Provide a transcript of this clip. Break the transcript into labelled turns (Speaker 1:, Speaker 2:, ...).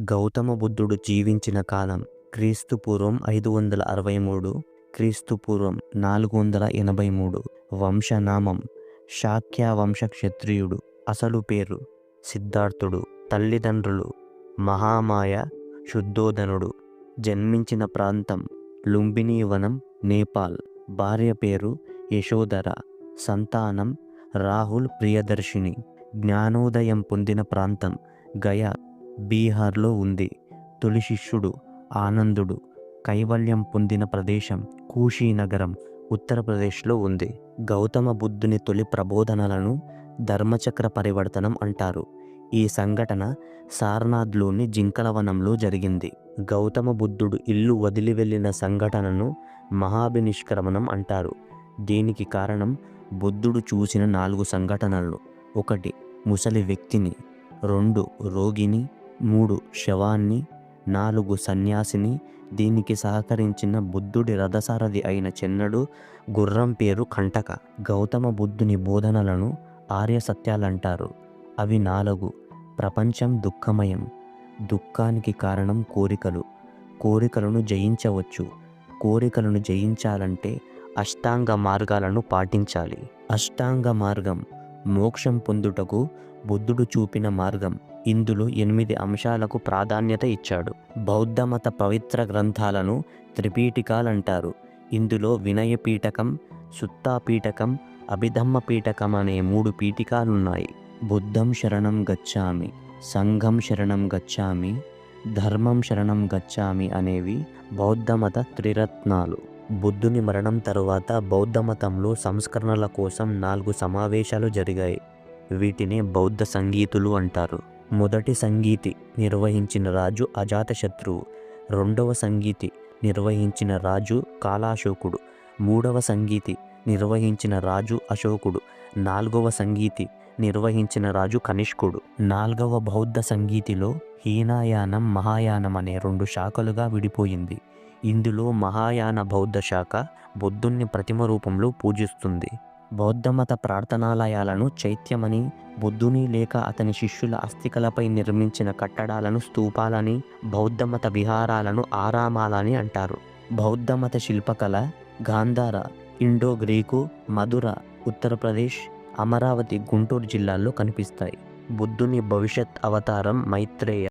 Speaker 1: గౌతమ బుద్ధుడు జీవించిన కాలం క్రీస్తు పూర్వం ఐదు వందల అరవై మూడు క్రీస్తు పూర్వం నాలుగు వందల ఎనభై మూడు. వంశనామం శాఖ్య వంశ క్షత్రియుడు అసలు పేరు సిద్ధార్థుడు. తల్లిదండ్రులు మహామాయ శుద్ధోదనుడు. జన్మించిన ప్రాంతం లుంబిని వనం నేపాల్. భార్య పేరు యశోధర. సంతానం రాహుల్ ప్రియదర్శిని. జ్ఞానోదయం పొందిన ప్రాంతం గయా. బీహార్లో ఉంది. తొలి శిష్యుడు ఆనందుడు కైవల్యం పొందిన ప్రదేశం కూషీనగరం ఉత్తరప్రదేశ్లో ఉంది. గౌతమ బుద్ధుని తొలి ప్రబోధనలను ధర్మచక్ర పరివర్తనం అంటారు. ఈ సంఘటన సారనాథ్లోని జింకలవనంలో జరిగింది. గౌతమ బుద్ధుడు ఇల్లు వదిలి వెళ్ళిన సంఘటనను మహాభినిష్క్రమణం అంటారు. దీనికి కారణం బుద్ధుడు చూసిన నాలుగు సంఘటనలు. ఒకటి ముసలి వ్యక్తిని. రెండు రోగిని. మూడు శవాన్ని నాలుగు సన్యాసిని దీనికి సహకరించిన బుద్ధుడి రథసారథి అయిన చెన్నడు గుర్రం పేరు కంటక. గౌతమ బుద్ధుని బోధనలను ఆర్య సత్యాలంటారు. అవి నాలుగు. ప్రపంచం దుఃఖమయం. దుఃఖానికి కారణం కోరికలు. కోరికలను జయించవచ్చు. కోరికలను జయించాలంటే అష్టాంగ మార్గాలను పాటించాలి. అష్టాంగ మార్గం. మోక్షం పొందుటకు బుద్ధుడు చూపిన మార్గం. ఇందులో ఎనిమిది అంశాలకు ప్రాధాన్యత ఇచ్చాడు. బౌద్ధమత పవిత్ర గ్రంథాలను త్రిపీఠికాలంటారు. ఇందులో వినయ పీఠకం సుత్తా పీఠకం అభిధమ్మ పీఠకం అనే మూడు పీఠికాలున్నాయి. బుద్ధం శరణం గచ్చామి సంఘం శరణం గచ్చామి ధర్మం శరణం గచ్చామి అనేవి బౌద్ధమత త్రిరత్నాలు. బుద్ధుని మరణం తరువాత బౌద్ధమతంలో సంస్కరణల కోసం నాలుగు సమావేశాలు జరిగాయి. వీటిని బౌద్ధ సంగీతులు అంటారు. మొదటి సంగీతి నిర్వహించిన రాజు అజాతశత్రువు రెండవ సంగీతి నిర్వహించిన రాజు కాలాశోకుడు మూడవ సంగీతి నిర్వహించిన రాజు అశోకుడు నాలుగవ సంగీతి నిర్వహించిన రాజు కనిష్కుడు. నాల్గవ బౌద్ధ సంగీతిలో హీనాయానం మహాయానం అనే రెండు శాఖలుగా విడిపోయింది. ఇందులో మహాయాన బౌద్ధ శాఖ బుద్ధుణ్ణి ప్రతిమ రూపంలో పూజిస్తుంది. బౌద్ధమత ప్రార్థనాలయాలను చైత్యమని బుద్ధుని లేక అతని శిష్యుల అస్థికలపై నిర్మించిన కట్టడాలను స్తూపాలని బౌద్ధమత విహారాలను ఆరామాలని అంటారు. బౌద్ధమత శిల్పకళ గాంధార ఇండో గ్రీకు మధుర ఉత్తరప్రదేశ్ అమరావతి గుంటూరు జిల్లాల్లో కనిపిస్తాయి. బుద్ధుని భవిష్యత్ అవతారం మైత్రేయ.